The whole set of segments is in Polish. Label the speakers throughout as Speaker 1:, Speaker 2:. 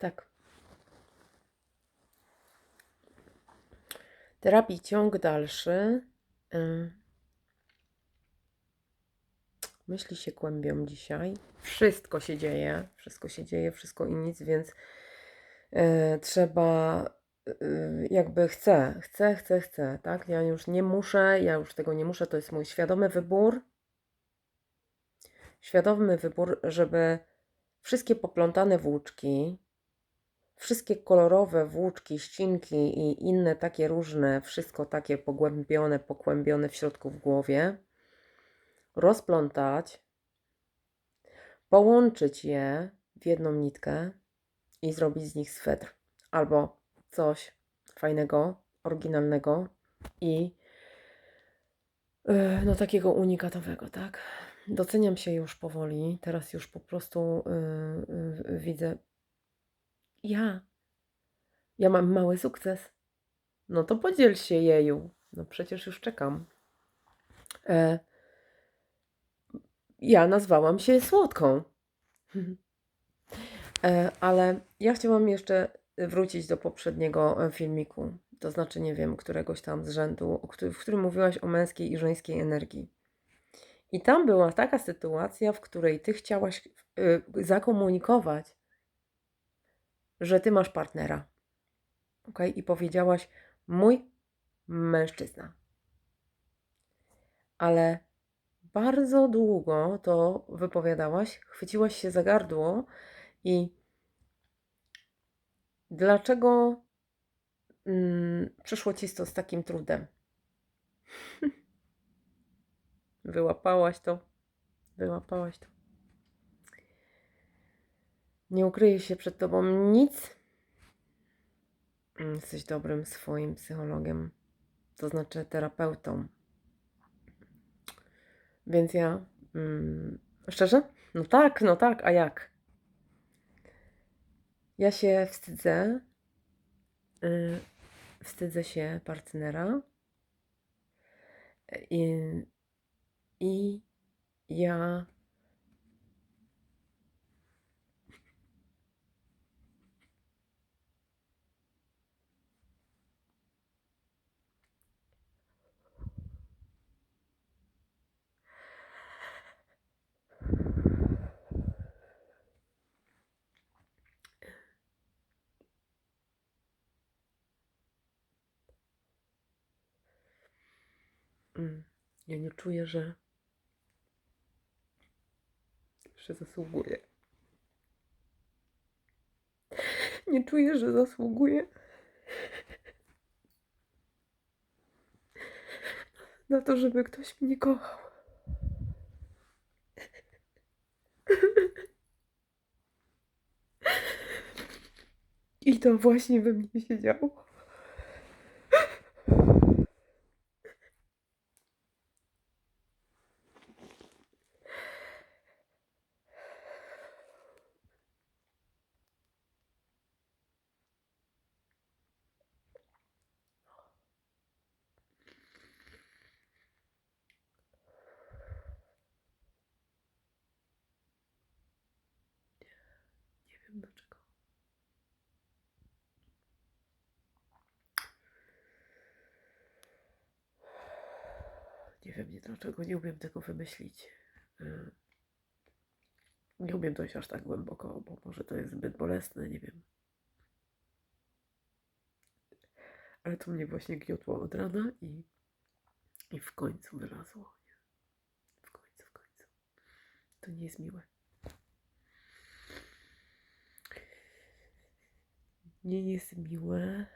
Speaker 1: Tak. Terapii ciąg dalszy. Ym. Myśli się kłębią dzisiaj. Wszystko się dzieje, wszystko się dzieje, wszystko i nic, więc e, trzeba e, jakby chcę, chcę, chcę, chcę, tak? Ja już nie muszę, ja już tego nie muszę, to jest mój świadomy wybór. Świadomy wybór, żeby wszystkie poplątane włóczki, wszystkie kolorowe włóczki, ścinki i inne takie różne, wszystko takie pogłębione, pokłębione w środku w głowie, rozplątać, połączyć je w jedną nitkę i zrobić z nich swetr albo coś fajnego, oryginalnego i yy, no takiego unikatowego, tak? Doceniam się już powoli, teraz już po prostu yy, yy, widzę ja, ja mam mały sukces. No to podziel się jeju. No przecież już czekam. E, ja nazwałam się Słodką. E, ale ja chciałam jeszcze wrócić do poprzedniego e, filmiku. To znaczy, nie wiem, któregoś tam z rzędu, w którym mówiłaś o męskiej i żeńskiej energii. I tam była taka sytuacja, w której ty chciałaś y, zakomunikować, że ty masz partnera. Ok? I powiedziałaś, mój mężczyzna. Ale bardzo długo to wypowiadałaś, chwyciłaś się za gardło i dlaczego mm, przyszło ci to z takim trudem? Wyłapałaś to. Wyłapałaś to. Nie ukryje się przed tobą nic. Mm, Jesteś dobrym swoim psychologiem, to znaczy terapeutą. Więc ja. Mm, szczerze? No tak, no tak, a jak? Ja się wstydzę. y, wstydzę się partnera. I, I ja. Mm, Ja nie czuję, że. że zasługuję. Nie czuję, że zasługuję. Na to, żeby ktoś mnie kochał. I to właśnie we mnie się działo. Nie wiem dlaczego. Nie wiem nie dlaczego, nie umiem tego wymyślić. Y, Nie umiem dojść aż tak głęboko, bo może to jest zbyt bolesne, nie wiem. Ale to mnie właśnie gniotło od rana i, i w końcu wylazło. W końcu, w końcu. To nie jest miłe. Nie jest miłe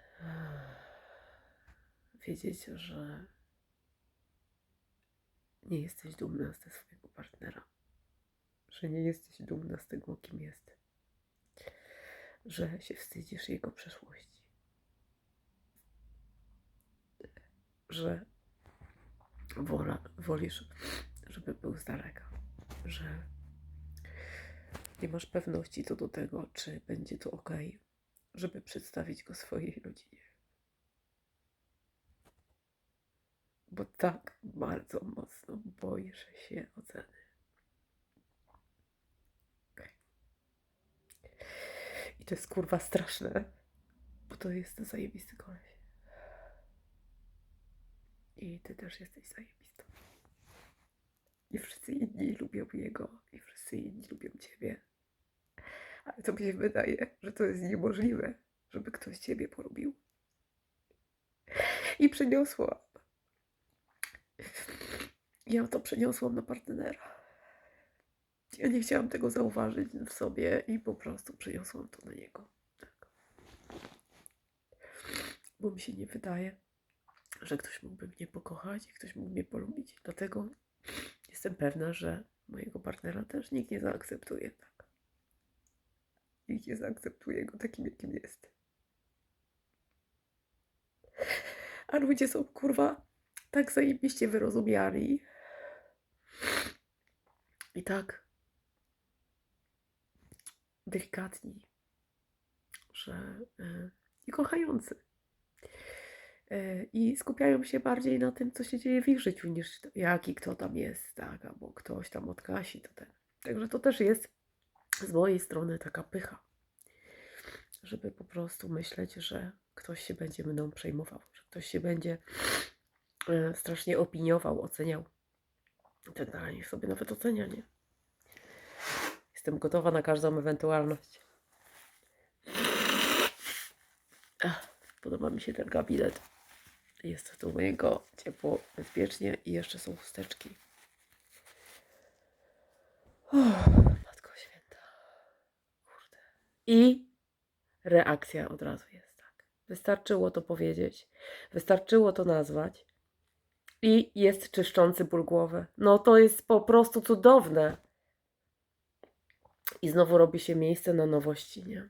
Speaker 1: wiedzieć, że nie jesteś dumna ze swojego partnera. Że nie jesteś dumna z tego, kim jest. Że się wstydzisz jego przeszłości. Że wola, wolisz, żeby był z daleka. Że nie masz pewności co do tego, czy będzie to ok, żeby przedstawić go swojej rodzinie. Bo tak bardzo mocno boisz się oceny. I to jest kurwa straszne, bo to jest zajebisty koleś. I ty też jesteś zajebistą. I wszyscy inni lubią jego, i wszyscy inni lubią ciebie. Ale to mi się wydaje, że to jest niemożliwe, żeby ktoś ciebie polubił. I przeniosłam. Ja to przeniosłam na partnera. Ja nie chciałam tego zauważyć w sobie i po prostu przeniosłam to na niego. Tak. Bo mi się nie wydaje, że ktoś mógłby mnie pokochać i ktoś mógł mnie polubić. Dlatego jestem pewna, że mojego partnera też nikt nie zaakceptuje. Tak. Nikt nie zaakceptuje go takim, jakim jest. A ludzie są kurwa tak zajebiście wyrozumiali. I tak delikatni, że y, i kochający. Y, I skupiają się bardziej na tym, co się dzieje w ich życiu, niż jaki kto tam jest, tak, albo ktoś tam od Kasi. To ten. Także to też jest z mojej strony taka pycha, żeby po prostu myśleć, że ktoś się będzie mną przejmował, że ktoś się będzie strasznie opiniował, oceniał. Ten dalej niech sobie nawet ocenia, nie? Jestem gotowa na każdą ewentualność. Ach, podoba mi się ten gabinet. Jest tu u niego ciepło, bezpiecznie i jeszcze są chusteczki. Uff, Matko święta. Kurde. I reakcja od razu jest tak. Wystarczyło to powiedzieć. Wystarczyło to nazwać. I jest czyszczący ból głowy. No to jest po prostu cudowne. I znowu robi się miejsce na nowości, nie?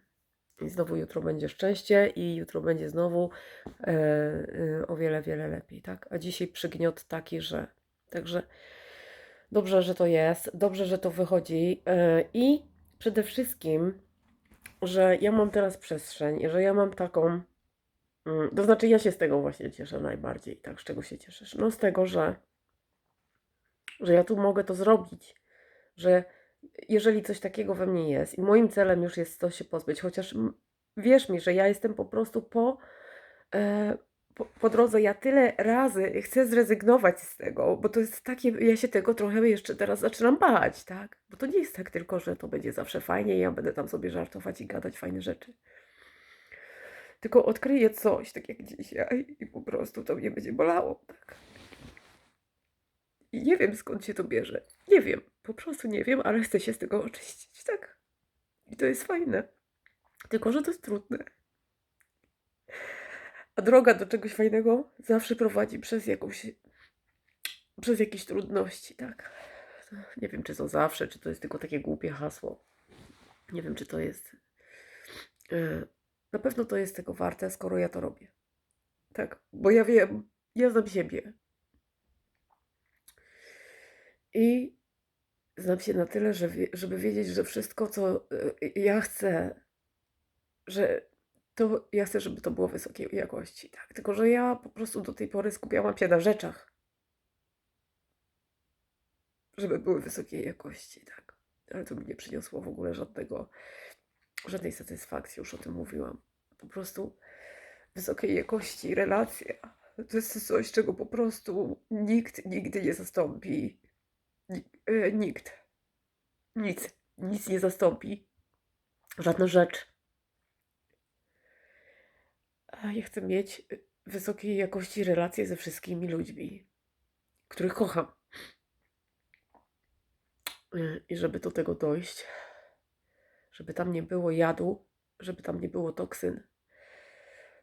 Speaker 1: I znowu jutro będzie szczęście i jutro będzie znowu e, e, o wiele, wiele lepiej, tak? A dzisiaj przygniot taki, że... Także dobrze, że to jest, dobrze, że to wychodzi e, i przede wszystkim, że ja mam teraz przestrzeń, że ja mam taką... mm, To znaczy, ja się z tego właśnie cieszę najbardziej, tak? Z czego się cieszysz? No z tego, że, że ja tu mogę to zrobić, że jeżeli coś takiego we mnie jest i moim celem już jest to się pozbyć, chociaż wierz mi, że ja jestem po prostu po, e, po, po drodze, ja tyle razy chcę zrezygnować z tego, bo to jest takie, ja się tego trochę jeszcze teraz zaczynam bać, tak? Bo to nie jest tak tylko, że to będzie zawsze fajnie i ja będę tam sobie żartować i gadać fajne rzeczy. Tylko odkryję coś, tak jak dzisiaj i po prostu to mnie będzie bolało, tak? I nie wiem skąd się to bierze. Nie wiem, po prostu nie wiem, ale chcę się z tego oczyścić, tak? I to jest fajne. Tylko, że to jest trudne. A droga do czegoś fajnego zawsze prowadzi przez jakąś. przez jakieś trudności, tak? Nie wiem, czy to zawsze, czy to jest tylko takie głupie hasło. Nie wiem, czy to jest. e, Na pewno to jest tego warte, skoro ja to robię. Tak, bo ja wiem, ja znam siebie. I znam się na tyle, że żeby wiedzieć, że wszystko, co y, ja chcę, że to ja chcę, żeby to było wysokiej jakości, tak? Tylko, że ja po prostu do tej pory skupiałam się na rzeczach, żeby były wysokiej jakości, tak? Ale to mi nie przyniosło w ogóle żadnego, żadnej satysfakcji, już o tym mówiłam. Po prostu wysokiej jakości relacja to jest coś, czego po prostu nikt nigdy nie zastąpi. E, Nikt. Nic. Nic nie zastąpi. Żadna rzecz. A ja chcę mieć wysokiej jakości relacje ze wszystkimi ludźmi, których kocham. Y, I żeby do tego dojść, żeby tam nie było jadu, żeby tam nie było toksyn,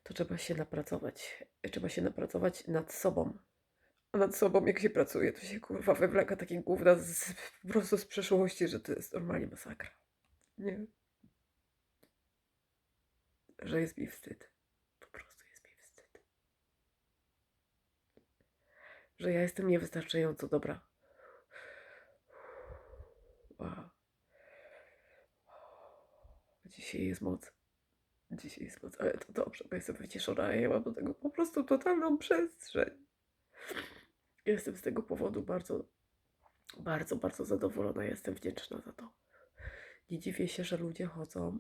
Speaker 1: to trzeba się napracować. Trzeba się napracować nad sobą. A nad sobą, jak się pracuje, to się kurwa wywleka takie gówna z, po prostu z przeszłości, że to jest normalnie masakra. Nie. Że jest mi wstyd. Po prostu jest mi wstyd. Że ja jestem niewystarczająco dobra. Wow. Dzisiaj jest moc. Dzisiaj jest moc, ale to dobrze, bo jestem wyciszona, ja mam do tego po prostu totalną przestrzeń. Jestem z tego powodu bardzo, bardzo, bardzo zadowolona. Jestem wdzięczna za to. Nie dziwię się, że ludzie chodzą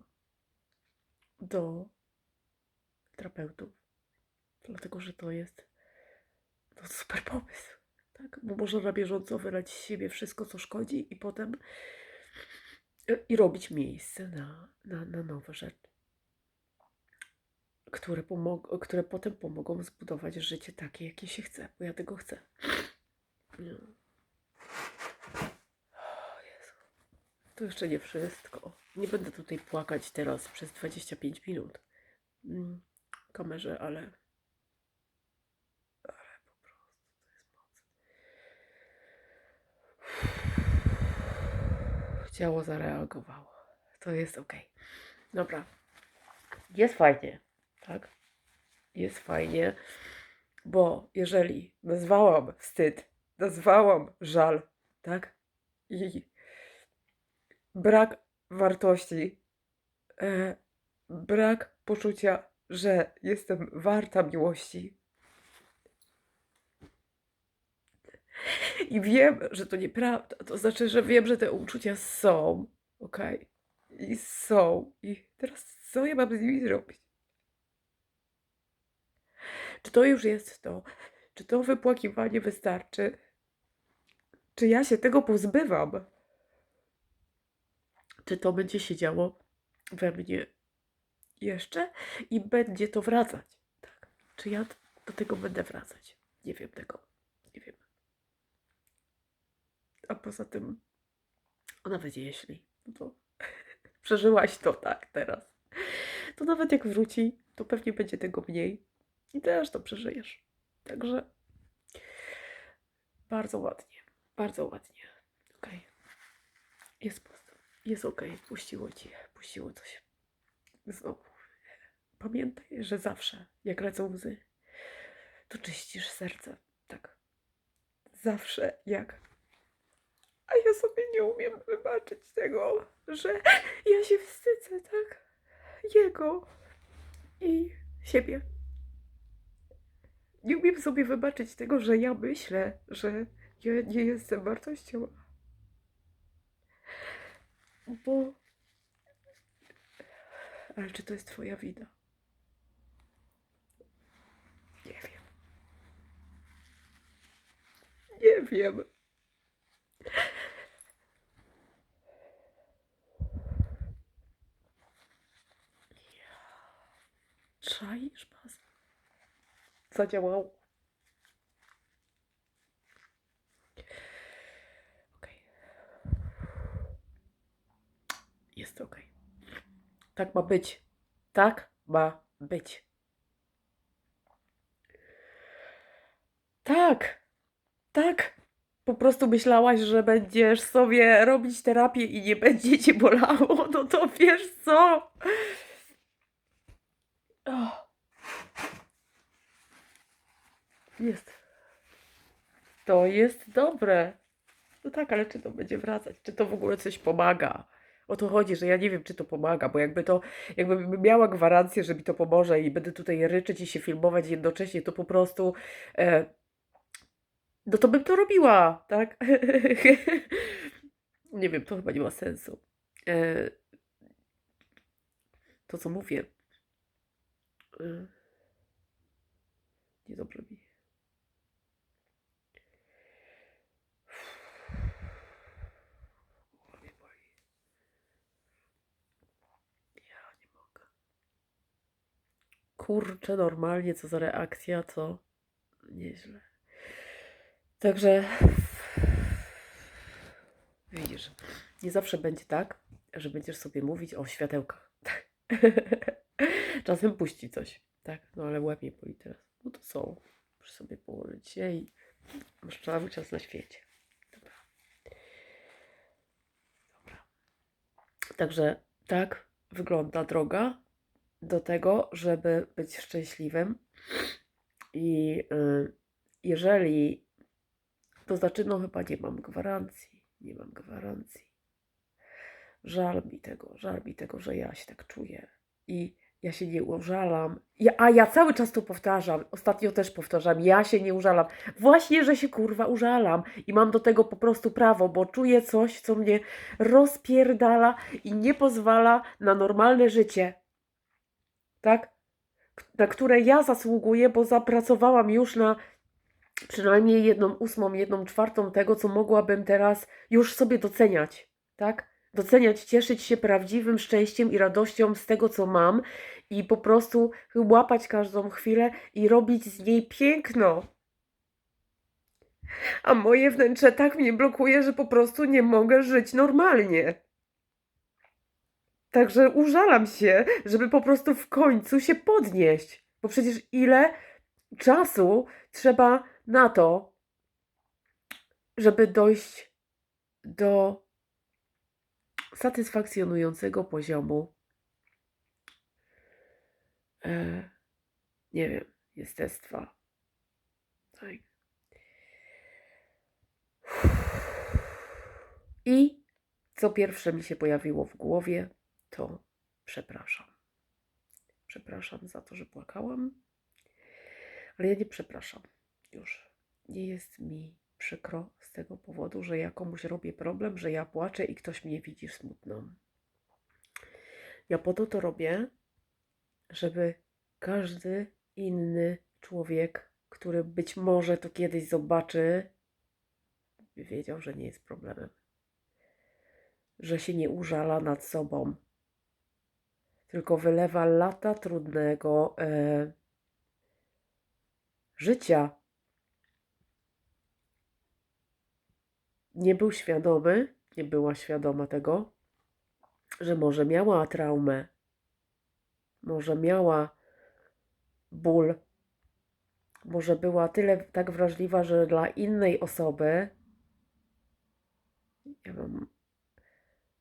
Speaker 1: do terapeutów. Dlatego, że to jest to super pomysł. Tak? Bo można na bieżąco wylać z siebie wszystko, co szkodzi i potem i robić miejsce na, na, na nowe rzeczy, które, pomog- które potem pomogą zbudować życie takie, jakie się chce, bo ja tego chcę. No. To jeszcze nie wszystko. Nie będę tutaj płakać teraz przez 25 minut mm, kamerze, ale po prostu to jest moc. Ciało zareagowało. To jest ok. Dobra. Jest fajnie, tak? Jest fajnie, bo jeżeli nazwałam wstyd, nazwałam żal, tak? I brak wartości, e, brak poczucia, że jestem warta miłości. I wiem, że to nieprawda. To znaczy, że wiem, że te uczucia są, okej? I są. I teraz co ja mam z nimi zrobić? Czy to już jest to? Czy to wypłakiwanie wystarczy? Czy ja się tego pozbywam? Czy to będzie się działo we mnie jeszcze i będzie to wracać? Tak. Czy ja do tego będę wracać? Nie wiem tego. Nie wiem. A poza tym, nawet jeśli, no to przeżyłaś to tak teraz, to nawet jak wróci, to pewnie będzie tego mniej i też to przeżyjesz. Także bardzo ładnie, bardzo ładnie. Okej. Jest postęp. Jest okej. Puściło ci, puściło coś. Znowu. Pamiętaj, że zawsze, jak lecą łzy, to czyścisz serce. Tak. Zawsze jak. A ja sobie nie umiem wybaczyć tego, że ja się wstydzę, tak? Jego i siebie. Nie umiem sobie wybaczyć tego, że ja myślę, że ja nie jestem wartością. Bo. Ale czy to jest Twoja wina? Nie wiem. Nie wiem. Zadziałało. Okej. Jest okej. Tak ma być. Tak ma być. Tak. Tak. Po prostu myślałaś, że będziesz sobie robić terapię i nie będzie cię bolało. No to wiesz co? O. Jest. To jest dobre. No tak, ale czy to będzie wracać? Czy to w ogóle coś pomaga? O to chodzi, że ja nie wiem, czy to pomaga, bo jakby to, jakbym miała gwarancję, że mi to pomoże i będę tutaj ryczeć i się filmować jednocześnie, to po prostu, e, no to bym to robiła, tak? nie wiem, to chyba nie ma sensu. E, to, co mówię, e, niedobrze mi. Głowa mnie boli. Ja nie mogę. Kurczę, normalnie, co za reakcja, co nieźle. Także widzisz, nie zawsze będzie tak, że będziesz sobie mówić o światełkach. Czasem puści coś, tak? No ale łeb mnie boli teraz. No to są. Muszę sobie położyć się i masz cały czas na świecie. Dobra. Dobra. Także tak wygląda droga do tego, żeby być szczęśliwym. I y, jeżeli, to znaczy, no chyba nie mam gwarancji, nie mam gwarancji. Żal mi tego, żal mi tego, że ja się tak czuję. I ja się nie użalam. Ja, a ja cały czas to powtarzam. Ostatnio też powtarzam. Ja się nie użalam. Właśnie, że się kurwa użalam. I mam do tego po prostu prawo, bo czuję coś, co mnie rozpierdala i nie pozwala na normalne życie. Tak? Na które ja zasługuję, bo zapracowałam już na przynajmniej jedną ósmą, jedną czwartą tego, co mogłabym teraz już sobie doceniać, tak? Doceniać, cieszyć się prawdziwym szczęściem i radością z tego, co mam i po prostu łapać każdą chwilę i robić z niej piękno. A moje wnętrze tak mnie blokuje, że po prostu nie mogę żyć normalnie. Także użalam się, żeby po prostu w końcu się podnieść. Bo przecież ile czasu trzeba na to, żeby dojść do satysfakcjonującego poziomu. E, nie wiem, jestestwa. I co pierwsze mi się pojawiło w głowie, to przepraszam. Przepraszam za to, że płakałam, ale ja nie przepraszam już. Nie jest mi przykro z tego powodu, że ja komuś robię problem, że ja płaczę i ktoś mnie widzi smutną. Ja po to to robię, żeby każdy inny człowiek, który być może to kiedyś zobaczy, wiedział, że nie jest problemem. Że się nie użala nad sobą, tylko wylewa lata trudnego e, życia. Nie był świadomy, nie była świadoma tego, że może miała traumę, może miała ból, może była tyle tak wrażliwa, że dla innej osoby, ja mam,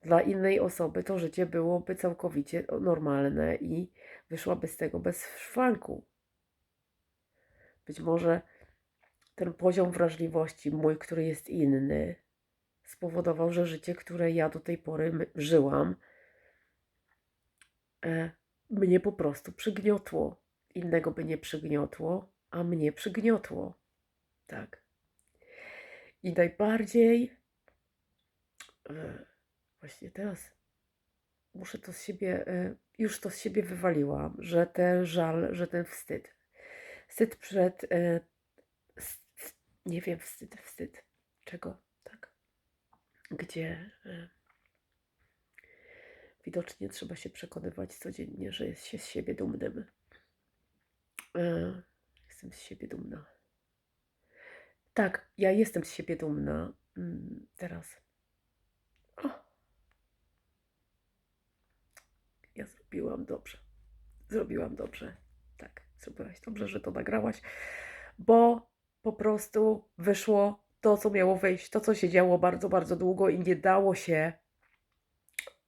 Speaker 1: dla innej osoby to życie byłoby całkowicie normalne i wyszłaby z tego bez szwanku. Być może ten poziom wrażliwości mój, który jest inny, spowodował, że życie, które ja do tej pory żyłam, e, mnie po prostu przygniotło. Innego by nie przygniotło, a mnie przygniotło. Tak. I najbardziej e, właśnie teraz muszę to z siebie, e, już to z siebie wywaliłam, że ten żal, że ten wstyd. Wstyd przed, e, nie wiem, wstyd, wstyd. Czego? Tak. Gdzie e, widocznie trzeba się przekonywać codziennie, że jest się z siebie dumnym. Jestem z siebie dumna. Tak, ja jestem z siebie dumna. Mm, Teraz. O. Ja zrobiłam dobrze. Zrobiłam dobrze. Tak, zrobiłaś dobrze, że to nagrałaś, bo po prostu wyszło to, co miało wyjść, to, co się działo bardzo, bardzo długo i nie dało się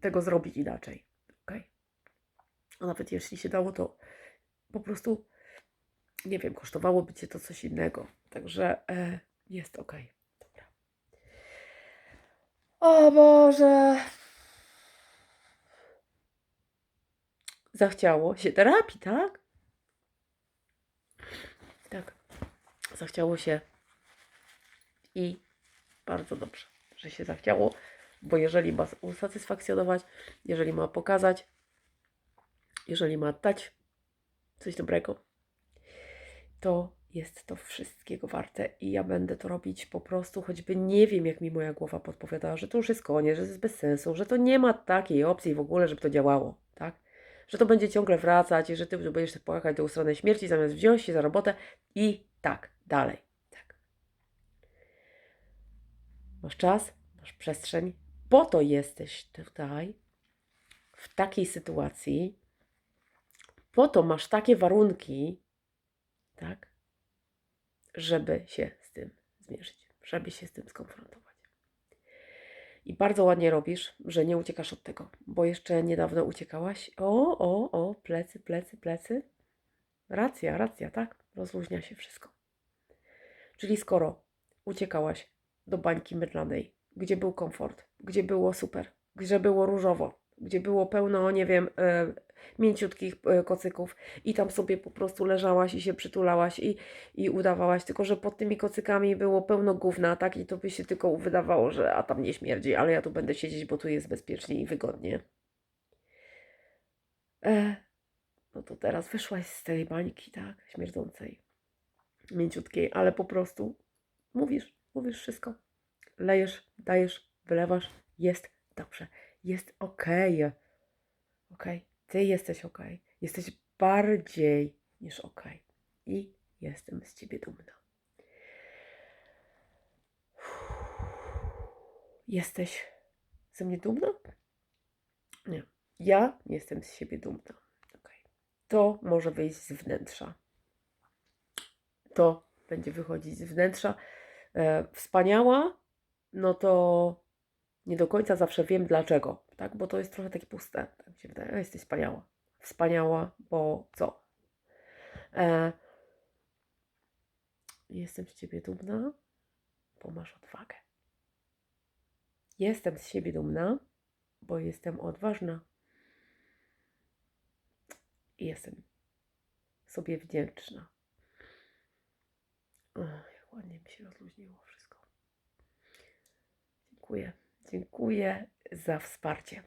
Speaker 1: tego zrobić inaczej. ok? A nawet jeśli się dało, to po prostu, nie wiem, kosztowałoby cię to coś innego. Także e, jest ok. Dobra. O Boże. Zachciało się terapii, tak? Tak. Zachciało się i bardzo dobrze, że się zachciało, bo jeżeli ma usatysfakcjonować, jeżeli ma pokazać, jeżeli ma dać coś dobrego, to jest to wszystkiego warte i ja będę to robić po prostu, choćby nie wiem, jak mi moja głowa podpowiadała, że to już jest koniec, że to jest bez sensu, że to nie ma takiej opcji w ogóle, żeby to działało, tak? Że to będzie ciągle wracać i że ty będziesz płakać do strony śmierci, zamiast wziąć się za robotę i tak dalej. Tak. Masz czas, masz przestrzeń, po to jesteś tutaj, w takiej sytuacji, po to masz takie warunki, tak, żeby się z tym zmierzyć, żeby się z tym skonfrontować. I bardzo ładnie robisz, że nie uciekasz od tego, bo jeszcze niedawno uciekałaś. O, o, o, plecy, plecy, plecy. Racja, racja, tak? Rozluźnia się wszystko. Czyli skoro uciekałaś do bańki mydlanej, gdzie był komfort, gdzie było super, gdzie było różowo, gdzie było pełno, nie wiem, e, mięciutkich e, kocyków i tam sobie po prostu leżałaś i się przytulałaś i, i udawałaś, tylko że pod tymi kocykami było pełno gówna, tak? I to by się tylko wydawało, że a tam nie śmierdzi, ale ja tu będę siedzieć, bo tu jest bezpiecznie i wygodnie. E, no to teraz wyszłaś z tej bańki, tak, śmierdzącej, mięciutkiej, ale po prostu mówisz, mówisz wszystko. Lejesz, dajesz, wylewasz, jest dobrze, jest okej. Okej, ty jesteś okej, jesteś bardziej niż okej i jestem z ciebie dumna. Jesteś ze mnie dumna? Nie. Ja jestem z siebie dumna. Okej. To może wyjść z wnętrza. To będzie wychodzić z wnętrza. E, wspaniała, no to nie do końca zawsze wiem dlaczego, tak? Bo to jest trochę takie puste. Tak mi się wydaje, jesteś wspaniała. Wspaniała, bo co? E, jestem z ciebie dumna, bo masz odwagę. Jestem z siebie dumna, bo jestem odważna. I jestem sobie wdzięczna. Ach, jak ładnie mi się rozluźniło wszystko. Dziękuję. Dziękuję za wsparcie.